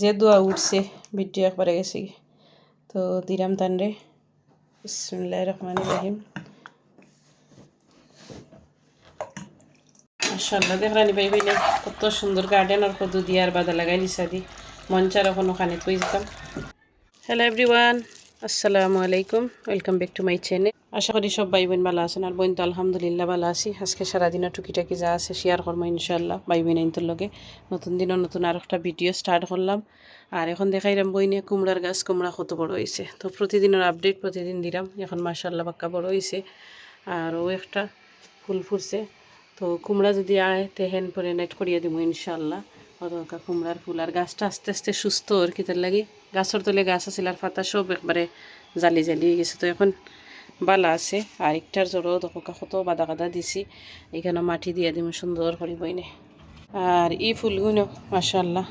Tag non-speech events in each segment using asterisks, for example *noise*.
যে দোয়া উঠছে, ভিডিও একবারে গেছি তো দিলাম তানরে। বিসমুল্লাহ রহমান রহিম। মাশাল্লাহ দেখরানি ভাই ভাই কত সুন্দর গার্ডেন আর কত আর বাদা লাগাই লিসা দি। মঞ্চার ওখানে তুই যেতাম। হ্যালো এভরিওয়ান আসসালামু আলাইকুম welcome back to my channel আশা করি সব ভাই বোন ভালো আছেন, আর বোন তো আলহামদুলিল্লাহ ভালো আছি। আজকে সারাদিনের টুকিটাকি যা আছে শেয়ার করব ইনশাল্লাহ ভাই বোন আইনটোর লগে। নতুন দিনও নতুন আর একটা ভিডিও স্টার্ট করলাম। আর এখন দেখাইলাম বইনে কুমড়ার গাছ, কুমড়া কত বড় হয়েছে। তো প্রতিদিনের আপডেট প্রতিদিন দিলাম, এখন মার্শাল্লাহ বাক্কা বড় হয়েছে। আর ও একটা ফুল ফুটছে। তো কুমড়া যদি আয় তেহেন পরে নেট করিয়ে দিব ইনশাল্লাহ অদরকার কুমড়ার ফুল। আর গাছটা আস্তে আস্তে সুস্থ আর কি তার লাগে। গাছের তলে গাছ আছিল আর পাতা সব একবারে জালি জালি গেছে। তো এখন বালা আছে, আর একটার জোরও দেখো কত বাদা কাদা দিছি। এখানে মাটি দিয়ে দিম সুন্দর করে বইনে। আর ই ফুলগুলো মাশাল্লাহ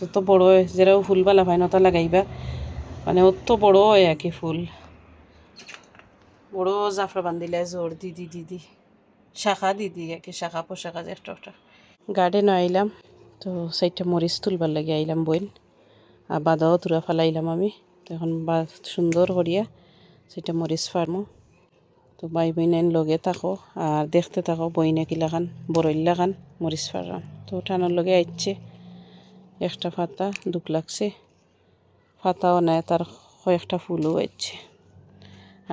যত বড় হয়, যেরাও ফুল বালা পায় নতা লাগাইবা। মানে অত বড় হয় কি ফুল। বড় জাফরা বান্ধিলে জোর দিদি দিদি শাখা দিদি একে শাখা, পোশাখা, যে একটা গার্ডেনও আইলাম। তো সাইডটা মরিচ তুলবার লাগে আইলাম বইন আর বাদাও তুরা ফেলাইলাম আমি। তো এখন বা সুন্দর করিয়া সেটা মরিচ ফার্মো। তো বাই বইনাইন লগে থাকো আর দেখতে থাকো বইনা কিলাখান বরইলাখান মরিচ ফার্ম তো টানোর লগে আইচ্ছে। একটা ফাতা দুঃখ লাগছে। পাতাও নাই, তার কয়েকটা ফুলও আইচ্ছে।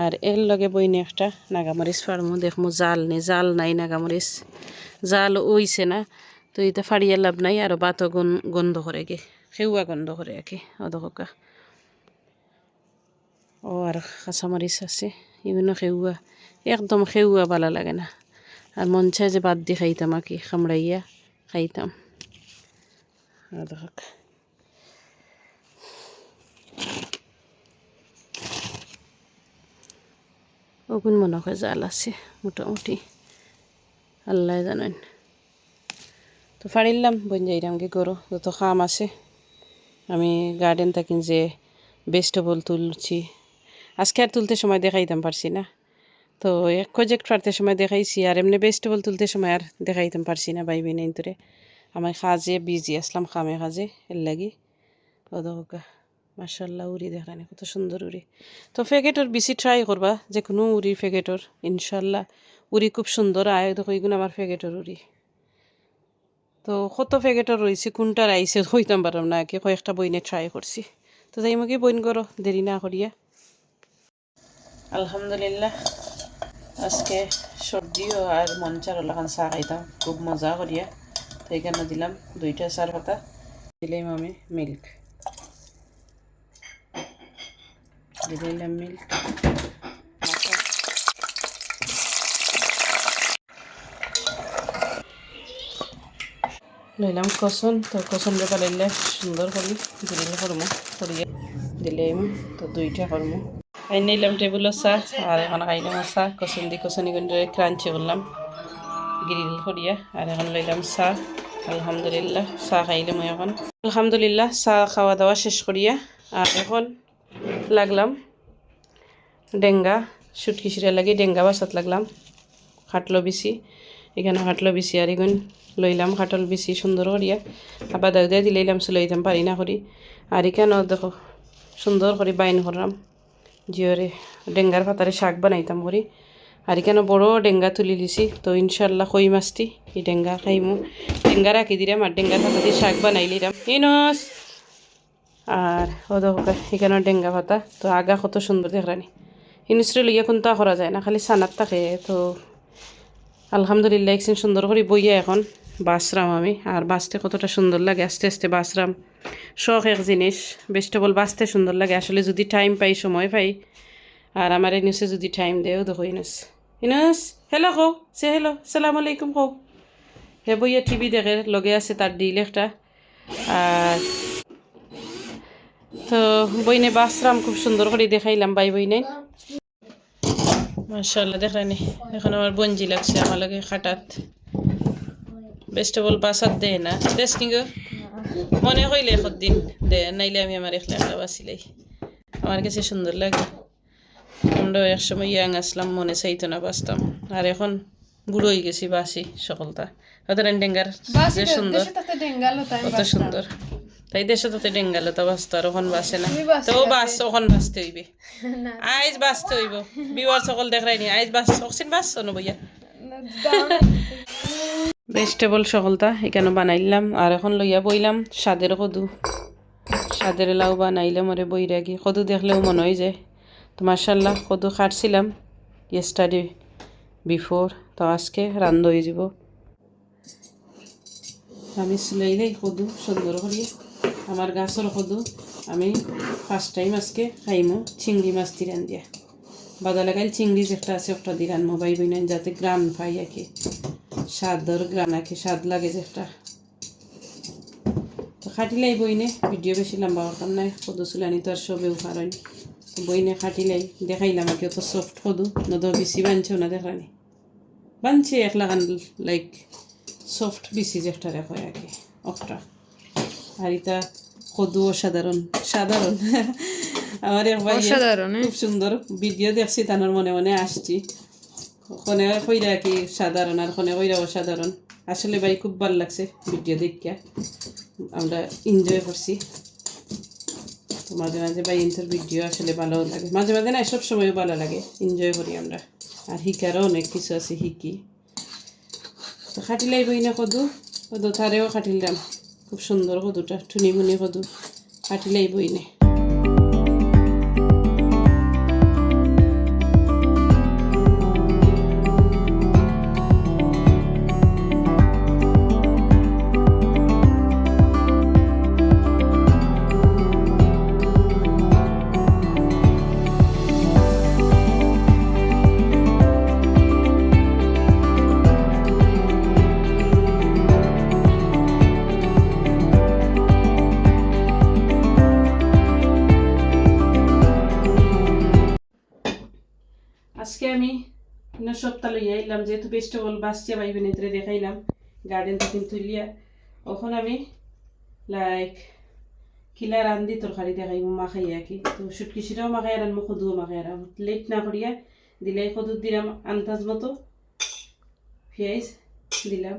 আর এর লগে বইনে একটা নাগামরিচ ফার্মও দেখমু জাল নেই, জাল নাই নাগামরিচ জাল ওইছে না। তো এটা ফাড়িয়ে লাভ নাই, আর বাতও গন্ধ করে গে। খেউয়া গন্ধ করে একে অদকা ও, আর কাঁচামরিচ আছে ইভিনো খেউয়া একদম খেউয়া ভালো লাগে না। আর মন চায় যে বাদ দিয়ে খাইতাম আর কি খামড়াইয়া খাইতাম। দেখ ওগুন মনে হয় জাল আছে, মোটামুটি। আল্লাহ জানেন। তো ফাড়িলাম বন যাইরাম কি করো যত খাম আছে আমি গার্ডেন থাকি যে ভেজিটেবল তুলছি আজকে আর তুলতে সময় দেখাইতাম পারছি না তো এক প্রজেক্ট পারতে সময় দেখাইছি আর এমনি ভেজিটেবল তুলতে সময় আর দেখাইতাম পারছি না বাইবে নেই তোরে আমি কাজে বিজি আসলাম খামে কাজে এর লাগি ও দোকা মার্শাল্লাহ উড়ি দেখানি কত সুন্দর উড়ি তো ফেকেটর বেশি ট্রাই করবা যে কোনো উড়ি ফেকেটর ইনশাল্লাহ উড়ি খুব সুন্দর আয় দেখো এগুলো আমার ফেকেটর উড়ি তো কত ফেকেটর রয়েছে কোনটার আইসে হইতাম *laughs* পারলাম না কি কয়েকটা বইনে ট্রাই করছি তো যাই আমাকে বইন করো দেরি না করিয়া আলহামদুলিল্লাহ। আজকে সবজিও আর মঞ্চার ওলাখান চা খাইতাম, খুব মজা করিয়া তো এখানে দিলাম দুইটা চার পাতা দিলাম আমি মিল্ক দিলাম মিল্ক লইলাম কসন তো কসন রে পালাইলে সুন্দর করি গ্রিল করমু করিয়ে দিলাম তো দুইটা করমু খাই নিলাম টেবিলের চা আর এখন খাইলাম চা কসন দি কসনি গুন্ডে ক্রাঞ্চি করলাম গ্রিল করিয়া আর এখন লইলাম চা আলহামদুলিল্লাহ চা খাইলাম এখন আলহামদুলিল্লাহ চা খাওয়া দাওয়া শেষ করিয়া আর এখন লাগলাম ডেঙ্গা সুটকি সিরা লাগি ডেঙ্গা বাসাত লাগলাম খাটলো বেশি এখানে খাটলো বেশি আর এগুন লইলাম খাটল বেশি সুন্দর করিয়া। আবার দাও দিয়ে দিলাইলাম লইতাম পারি না করি। আর এখানেও দেখো, সুন্দর করে বাইন করলাম। জিওরে ডেঙ্গার পাতারে শাক বানাইতাম করি। আর এখানে বড় ডেঙ্গা তুলি লিছি তো ইনশাল্লাহ কই মাছটি? এই ডেঙ্গা খাইমু। ডেঙ্গা রাখি দিলাম আর ডেঙ্গার পাতা দিয়ে শাক বানাই লিলাম ইনস আর ও দেখো এখানে ডেঙ্গা পাতা, তো আগা কত সুন্দর দেখরানি ইনস্ট্রি লইয়া কোনটা করা যায় না, খালি সানাত থাকে, তো আলহামদুলিল্লাহ একদিন সুন্দর করে বইয়া এখন বাসরাম আমি। আর বাঁচতে কতটা সুন্দর লাগে, আস্তে আস্তে বাসরাম। শখ এক জিনিস ভেজিটেবল বাঁচতে সুন্দর লাগে। আসলে যদি টাইম পাই, সময় পাই, আর আমার ইনুসে যদি টাইম দেও, দেখো ইনুস। ইনুস হেলো কও সে হেলো সালাম আলাইকুম কও হে বইয়া টিভি দেখে, লগে আছে তার ডিল একটা। আর তো বইনে বাসরাম খুব সুন্দর করে দেখাইলাম, বাই বইনে। মার্শাল্লাহ দেখানি এখন আমার বঞ্জি লাগছে আমার লাগে খাটাত। ভেজিটেবল বাসাত দে না। নিগো মনে কইলে দিন দে নাইলে আমি আমার একলা একলা বাঁচিলাই আমার কাছে সুন্দর লাগে। আমরা একসময় ইয়াং আসলাম মনে চাইতো না বাঁচতাম। আর এখন বুড়ো হয়ে গেছি বাসি সকলটা। ওদের ডেঙ্গার? সুন্দর। কত সুন্দর। তাই দেশে তো ডেঙ্গালো তো বাঁচতো আর ওখান বাঁচে না। তো বাঁচ ওখান বাঁচতে হইবে। আইজ বাঁচতে হইব। বিবার সকল দেখাই নি আইজ বাঁচ অক্সিন বাঁচ শোনো বইয়া। ভেজিটেবল সকলটা এখানে বানাইলাম আর এখন লইয়া বইলাম স্বাদের কদু। স্বাদের লাউ বানাইলাম ওরে বই রাখি কদু দেখলেও মনে হয় যায় তো মার্শাল্লাহ কদু খাটছিলাম ইয়েস্টারডে বিফোর তো আজকে রান্ধ হয়ে যাব। আমি সিলাইলাই কদু সুন্দর করি আমার গাছের কদু আমি ফার্স্ট টাইম আজকে খাইমো চিংড়ি মাছ দিয়ে দিয়া। বাদা লাগাইল চিংড়ি যেটা আছে ওটা দিয়ে রান্নবো বাই বইনাই যাতে গ্রাম পাই আঁকে স্বাদর গ্রান আঁকে স্বাদ লাগে যেটা। তো খাটিলাই বইনে, ভিডিও বেশি লম্বা করতাম নাই কদু চুলানি তো আর সবেও তো বইনে খাটিলাই দেখাইলাম আর কি অত সফট কদু নদ বেশি বানছেও না দেখানি। বানছে এক লাগান লাইক সফট বেশি যেটা রেখো আর কি অফটা আর এটা কদু অসাধারণ সাধারণ। আমার এক ভাই খুব সুন্দর ভিডিও দেখছি তানোর মনে মনে আসছি। কোনে কইরা কি সাধারণ আর কোনে কইরা অসাধারণ। আসলে ভাই খুব ভালো লাগছে ভিডিও দেখিয়া। আমরা এনজয় করছি। তো মাঝে মাঝে ভাই ইন্টার ভিডিও আসলে ভালো লাগে। মাঝে মাঝে না সব সময় ভালো লাগে। এনজয় করি আমরা। আর শিকারও অনেক কিছু আছে শিকি তো খাটিলাই বই না কদু? কদু থারেও খাটিলাম খুব সুন্দর কদুটা টুনিমুনি কদু কাটিলেই বই নে। আজকে আমি সপ্তাহ লইয়া আইলাম, যেহেতু ভেজিটেবল বাসছে ভাই বোনেদের দেখাইলাম গার্ডেন থেকে তুলিয়া ওখন আমি লাইক কিলা রান্ধি তরকারি দেখাই মাখাই কি। তো সুটকিসিরাও মাখাই আমি কদুও মাখাই আর লেট না করিয়া দিলে কদু দিলাম, আন্দাজ মতো। পেঁয়াজ দিলাম।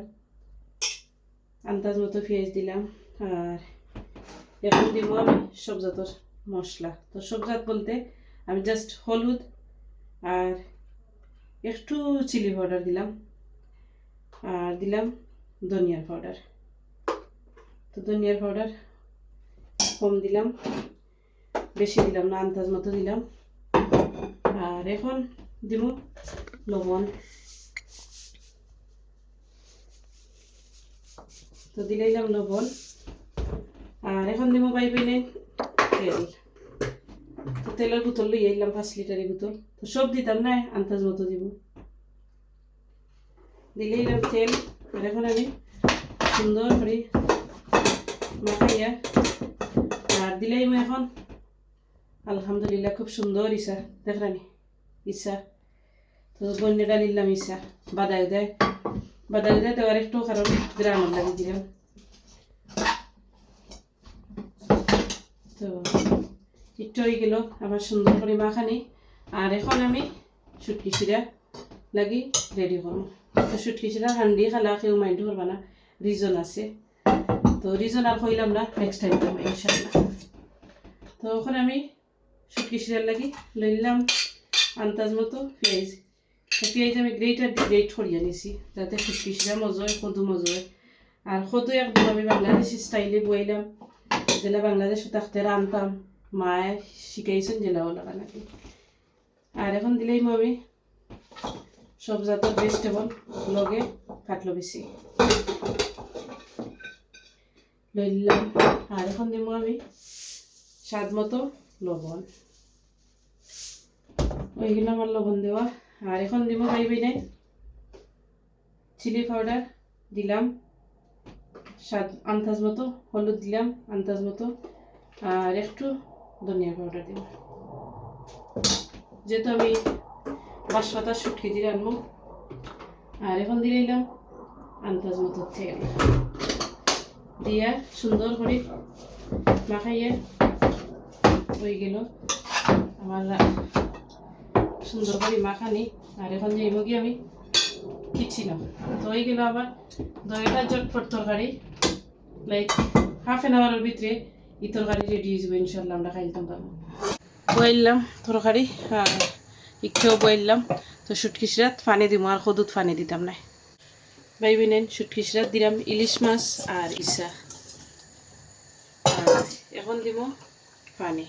আন্দাজ মতো পেঁয়াজ দিলাম। আর এখন দিব আমি সবজাতর মশলা। তো সবজাত বলতে আমি জাস্ট হলুদ আর একটু চিলি পাউডার দিলাম। আর দিলাম ধনিয়ার পাউডার তো ধনিয়ার পাউডার কম দিলাম, বেশি দিলাম না, আন্দাজ মতো দিলাম। আর এখন দিব লবণ। তো দিলাইলাম লবণ। আর এখন দিব পাই পেনে তেল। তো তেলের বোতল লই আইলাম, পাঁচ লিটারের বোতল। তো সব দিতাম না, আন্দাজ মতো দিব। দিলে এলাম তেল এখন আমি সুন্দর করে মাখাইয়া, আর দিলেই এখন, আলহামদুলিল্লাহ খুব সুন্দর ইসা দেখলানি ইসা তো বন্যটা নিলাম ইসা বাদাই দেয়। বাদাই দেয় দেওয়ার একটু কারণ গ্রামের লাগে দিলাম। তো একটু হয়ে গেল আমার সুন্দর করে মাখানি। আর এখন আমি সুটকি সিরা লাগি রেডি করব। তো সুটকি সিরা হান্ডি খালা কেউ মাইন্ড করবা না রিজন আছে। তো রিজন আর কইলাম না নেক্সট টাইম ইনশাল্লাহ তো এখন আমি সুটকি সিরার লাগি লইলাম আন্দাজ মতো পেঁয়াজ। পেঁয়াজ আমি গ্রেটার দিয়ে গ্রেট করিয়ে নিছি যাতে সুটকি সিরা মজা হয়, কদু মজা হয়। আর কদু একদম আমি বাংলাদেশি স্টাইলে বইলাম যেটা বাংলাদেশে থাকতে রানতাম। মায়ে শিখাইছেন জেলাও লাগা নাকি। আর এখন দিলেই আমি সব জাতের ভেজিটেবল লগে কাটলো বেশি। লইলাম। আর এখন দিব আমি স্বাদ মতো লবণ। ওইগুলো আমার লবণ দেওয়া। আর এখন দিব পাইবি নাই চিলি পাউডার দিলাম। স্বাদ, আন্দাজ মতো, হলুদ দিলাম, আন্দাজ মতো। আর একটু ধনিয়া পাউডার দিব। যেহেতু আমি বাঁশপাতা শুটকি দিয়ে আনব আর এখন দিয়ে দিলাম আন্দাজ মতো তেল দিয়া সুন্দর করে মাখাইয়ে হয়ে গেল আমার সুন্দর করে মাখানি। আর এখন যাইব কি আমি কিচ্ছিলাম তো হয়ে গেল আমার দইটা চটপট তরকারি। লাইক হাফ অ্যান আওয়ারের ভিতরে হয়ে বইলাম তরকারি আর ইচ্ছেও বইলাম। তো সুটকিসরাত পানি দিব আর পানি দিতাম না বাইবি নেন সুটকিসরাত দিলাম ইলিশ মাছ আর ইসা। এখন দিব পানি।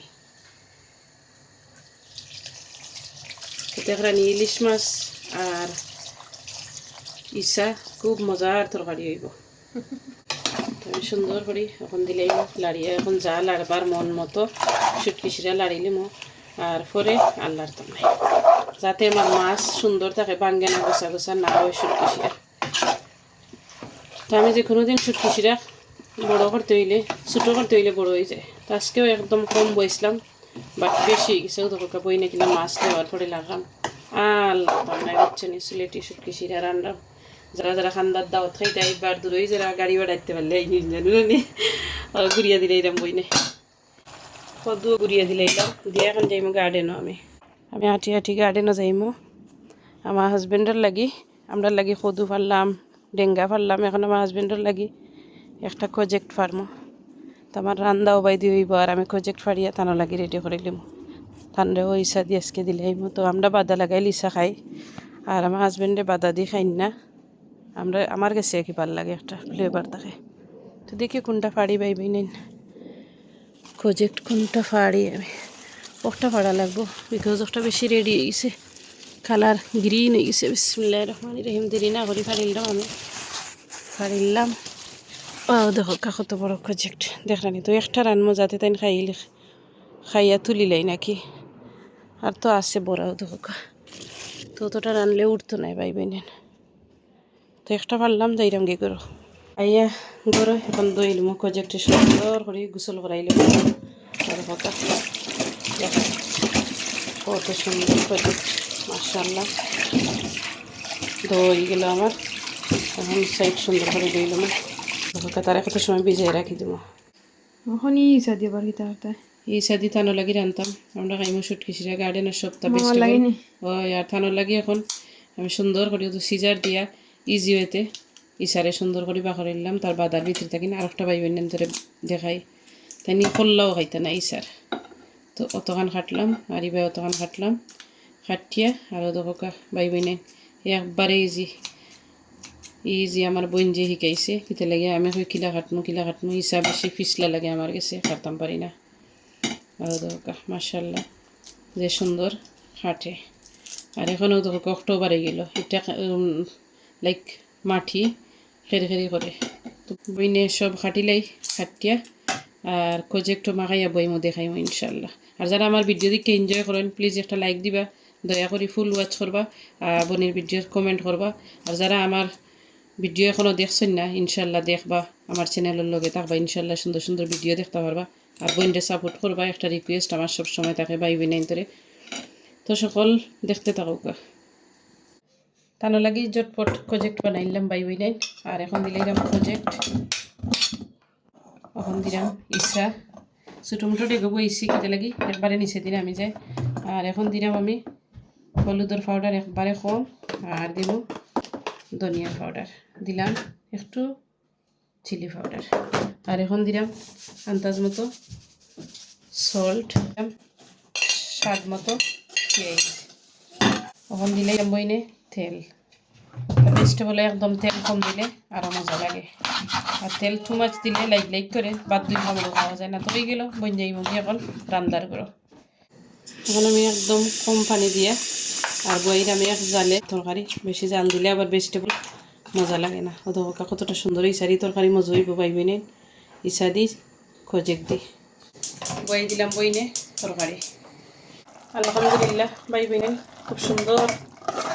দেখরানি ইলিশ মাছ আর ইসা, খুব মজার তরকারি হইব। সুন্দর করে। এখন দিলেই লাড়িয়ে, এখন যা লাড়বার মন মতো সুটকিসিরা লাড়িলে মো আর পরে আল্লাহর তোমায় যাতে আমার মাছ সুন্দর থাকে বাঙ্গে না গোসা গোসা না হয় সুটকিসিরা তো আমি যে কোনো দিন সুটকিসিরা বড় করতে হইলে, ছোটো করতে হইলে বড় হয়ে যায়। তো আজকেও একদম কম বইছিলাম বাট বেশি গেছে। তো বই না মাছ দেওয়ার পরে লাগলাম আল্লাহ তোমরা হচ্ছে নি সিলেটি সুটকিসিরা রান্নাম যারা যারা খান্দার দাওয়াত খাইতে একবার দূরই যারা গাড়ি বাড়াইতে পারলে, এই জানো ঘুরিয়া দিলে এরম বই নেই কদুও ঘুরিয়ে দিলে এলাম দিয়ে এখন যাইমো গার্ডেনও আমি। আমি হাঁটি হাঁটি গার্ডেনও যাইমো। আমার হাজবেন্ডের লাগি আমরা লাগি কদু পারলাম ডেঙ্গা পারলাম এখন আমার হাজবেন্ডের লাগি একটা প্রজেক্ট ফার্মো আমার রান্দাও বাই দিয়ে হইব, আর আমি প্রজেক্ট ফাড়িয়া তানো লাগি রেডি করে লিম। ঠান্ডাও ইসা দিয়ে আজকে দিলে তো আমরা বাদা লাগাই লিসা খাই, আর আমার হাজবেন্ডে বাদা দিয়ে খাই না। আমরা, আমার কাছে কি ভালো লাগে একটা ফ্লেভার থাকে তো দেখি কোনটা ফাড়ি পাইবি নিন প্রজেক্ট কোনটা ফাড়ি আমি। একটা ফাড়া লাগবো বিকজ একটা বেশি রেডি হয়ে গেছে। কালার গ্রিন হয়ে গেছে, বিসমিল্লাহ রহমান রহিম। দেরি না করি ফাড়িলাম আমি। ফাড়িলাম ও, দেখো কত বড় প্রজেক্ট দেখলানি তো একটা রানমো যাতে তাই খাইলে। খাইয়া তুলিলাই নাকি। আর তো আছে বড়াও, দেখো তো অতটা রানলে উঠতো নাই পাইবে নেন তো একটা পারলাম যাইরাম গে করো। আইয়া গরো এখন দইলাম প্রজেক্টে সুন্দর করে গোসল করাইলাম আর দেখো কত সুন্দর প্রজেক্ট মার্শাল্লাহ দই গেল আমার। এখন সাইড সুন্দর করে দইলাম দেখো তার কত সময় ভিজিয়ে রাখি দেবো ওখানে ইসা দিবার কি তাহলে এই সাদি থানো লাগি রানতাম আমরা খাইমো সুটকিসিরা গার্ডেনের সপ্তাহ বেশ আমার ওই আর থানোর লাগি এখন আমি সুন্দর করে তো সিজার দিয়া ইজি হইতে। ইসারে সুন্দর করে বাখর এলাম, তার বাদার ভিতরে থাকি না, আরেকটা ভাই বোন ধরে দেখাই। তাই নিয়ে কল্লাও খাইতে না ইসার তো অতখান খাটলাম, আর ইবাই অতখান খাটলাম। খাটিয়া আর দোকা ভাই বোন একবারে ইজি ইজি আমার বোন যে শিকাইছে কিতে লাগে আমি কই কিলা খাটমু কিলা খাটমু ইসা বেশি ফিসলা লাগে আমার কাছে, খাটতাম পারি না। আর দোকা মার্শাল্লাহ যে সুন্দর খাটে। আর এখনও তো অক্টোবরে গেল, এটা লাইক মাটি খেরি খেরি করে। তো বইনে সব খাটিলাই খাটিয়া, আর প্রজেক্টও মাখাইয়া বইমো দেখাইমো ইনশাল্লাহ আর যারা আমার ভিডিও দিকে এনজয় করেন প্লিজ একটা লাইক দিবা, দয়া করে ফুল ওয়াচ করবা, আর বোনের ভিডিও কমেন্ট করবা। আর যারা আমার ভিডিও এখনও দেখছেন না ইনশাল্লাহ দেখবা, আমার চ্যানেলের লগে থাকবা ইনশাল্লাহ সুন্দর সুন্দর ভিডিও দেখতে পারবা। আর বোনটা সাপোর্ট করবা, একটা রিকোয়েস্ট আমার সব সময় থাকে বাইবি নাইন ধরে তো সকল দেখতে থাকুক। তানো লাগি জটপট প্রজেক্ট বানাইলাম বাইবি নাইন আর এখন দিলাম প্রজেক্ট এখন দিলাম ইসা ছোটো মোটো ডেগবো ইসি খেতে লাগি, একবারে নিচে দিন আমি যাই আর এখন দিলাম আমি হলুদের পাউডার একবারে কম। আর দিব ধনিয়ার পাউডার দিলাম একটু চিলি পাউডার আর এখন দিলাম আন্দাজ মতো সল্ট স্বাদ মতো পেঁয়াজ। এখন দিলে বইনে। তেল। ভেজিটেবলে একদম তেল কম দিলে আরও মজা লাগে। আর তেল টু মাছ দিলে লাইক লাইক করে বাদ দুই খাবার খাওয়া যায় না। তো হয়ে গেল বন যাই মুখে এখন রান্দার করো এখন আমি একদম কম পানি দিয়ে আর বইয়ের আমি এক জালে তরকারি, বেশি জাল দিলে আবার ভেজিটেবল মজা লাগে না। ও দেখো কতটা সুন্দর ইসারি তরকারি মজা হইব পাইবি নে ইসা দি খোঁজেক দি বই দিলাম বইনে তরকারি। আলহামদুলিল্লাহ পাইবি নে খুব সুন্দর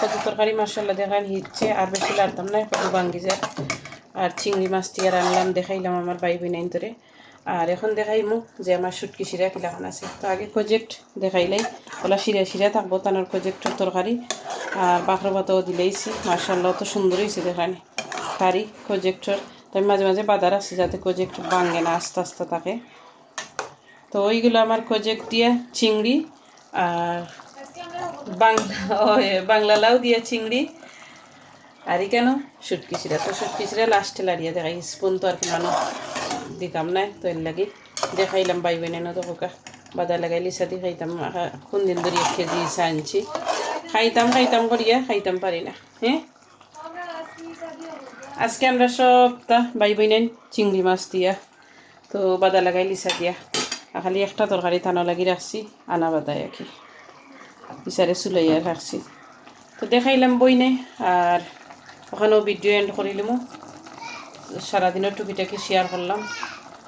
কত তরকারি মার্শাল্লাহ দেখান হিচ্ছে আর বেশি লাড়তাম না কত বাঙ্গি যায় আর চিংড়ি মাছ দিয়ে রানলাম, দেখাইলাম আমার বাইবি নাইন ধরে আর এখন দেখাইমু যে আমার সুটকি শিরা কিলাখান আছে। তো আগে প্রজেক্ট দেখাইলাই, ওলা শিরা শিরা থাকব, তানোর প্রজেক্টের তরকারি। আর বাখর ভাতও দিলেইছি মার্শাল্লাহ তো সুন্দর হয়েছে দেখানি। কারি প্রজেক্টর তাই মাঝে মাঝে বাদার আছে যাতে প্রজেক্ট ভাঙে না, আস্তে আস্তে থাকে। তো ওইগুলো আমার প্রজেক্ট দিয়ে চিংড়ি আর বাংলা বাংলা লাউ দিয়ে চিংড়ি। আর কেন? সুটকি চিরা তো সুটকি চিরা লাস্টে লাড়িয়ে দেখাই। স্পুন তো আর কি মানুষ দিতাম না, তো এর লাগে। দেখাইলাম বাই বোনে তো হোকা বাদা লাগাই লিসা দি খাইতাম। কোন দিন ধরে এক কেজি ইসা আনছি। খাইতাম খাইতাম করিয়া খাইতাম পারি না। হ্যাঁ আজকে আমরা সবটা বাই বোনেন চিংড়ি মাছ দিয়া, তো বাদা লাগাই লিসা দিয়া। খালি একটা তরকারি থানা লাগি রাখছি, আনা বাদায় আর বিচারে চুলাইয়া রাখছি তো দেখাইলাম বইনে আর ওখানেও ভিডিও এন্ড করিলাম সারাদিনের টুকিটাকি শেয়ার করলাম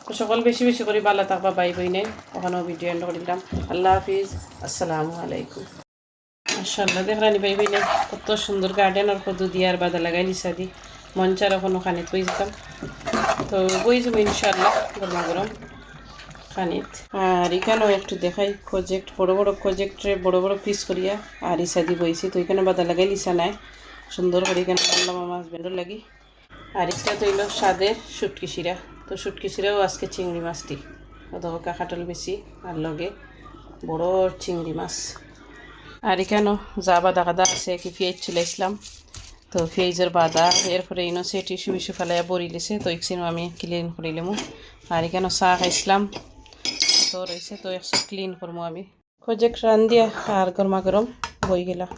তো সকল বেশি বেশি করে ভালো থাকবা, বাই বইনে। ওখানেও ভিডিও এন্ড করিলাম আল্লাহ হাফিজ। আসসালামু আলাইকুম। মাশাল্লাহ দেখরানি বাই বইনে, কত সুন্দর গার্ডেন আর কত দিয়ার বাদা লাগাই লিসা দি। মঞ্চার ওখানে ওখানে বই যেতাম তো বই যাব ইনশাল্লাহ গরমা গরম খানিত আর এখানেও একটু দেখাই প্রজেক্ট বড় বড় প্রজেক্টে বড় বড় পিস করিয়া। আর ইসা দি বইছি, তো এখানে বাদা লাগাই লিসা নাই। সুন্দর করে এখানে আনলাম আমার হাজবেন্ডের লাগি। আর একটা তো হইল স্বাদের সুটকিসিরা তো সুটকিসিরাও আজকে চিংড়ি মাছটি। অদকা কাটল বেশি, আর লগে বড় চিংড়ি মাছ। আর এখানেও যা বাদা কাদা আছে কি পেঁয়াজ চলাইছিলাম তো পেঁয়াজের বাদা, এরপরে ইনো সে টিসু বিসু ফেলাইয়া বরি লিছে, তো একদিন আমি ক্লিন করিলাম আর এখানে চা খাইছিলাম। তো রয়েছে তো একশো ক্লিন করব আমি। প্রজেক্ট রান দিয়া আর গরমা গরম বই গেলাম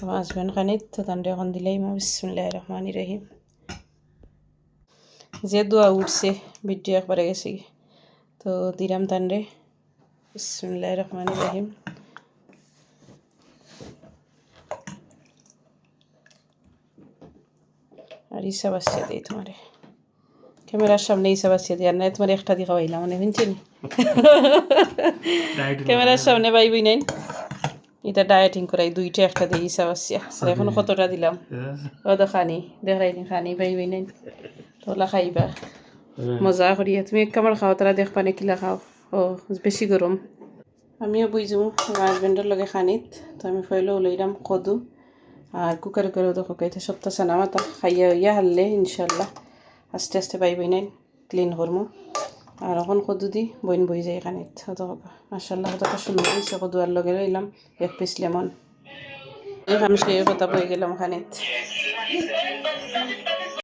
আমার হাজব্যান্ড খানিত তো তান্ডে এখন দিলেই মা বিসমুল্লাহ রহমান রহিম। যে দোয়া উঠছে, ভিডিও একবারে গেছে। তো দিলাম তান্ডে বিসমুল্লাহ রহমান রহিম। আর ইসা বাসিয়ে দিই তোমারে। ক্যামেরার সামনে বাসিয়ে দিই আর নাই তোমার একটা দিয়ে খাওয়াইলাম মানে শুনছি নি। ক্যামেরার সামনে পাইবি নাই। এটা ডায়েটিং করাই দুইটা একটা দিয়ে ইসা বাসিয়া আর এখন কতটা দিলাম? ও তো খানি দেখাইনি খানি পাইবি নাই। তোলা খাইবা। মজা করিয়া। তুমি এক কামড় খাও তারা দেখ পানে কিলা খাও। ও বেশি গরম। আমিও বুঝব আমার হাজবেন্ডের লগে খানিত। তো আমি ফয়লেও লইলাম কদু। আর কুকার দেখো কাইতে সপ্তাহ সানা মাতা। খাইয়া ইয়া হারলে ইনশাল্লাহ। আস্তে আস্তে বই নাই ক্লিন করব আর এখন কদু দি, বইন বই যায় এখানে। মাসাল্লাহ কতটা সুন্দর হয়েছে কদু আর লগে রইলাম এক পিস লেমন। আমি সেই কথা বই গেলাম খানিত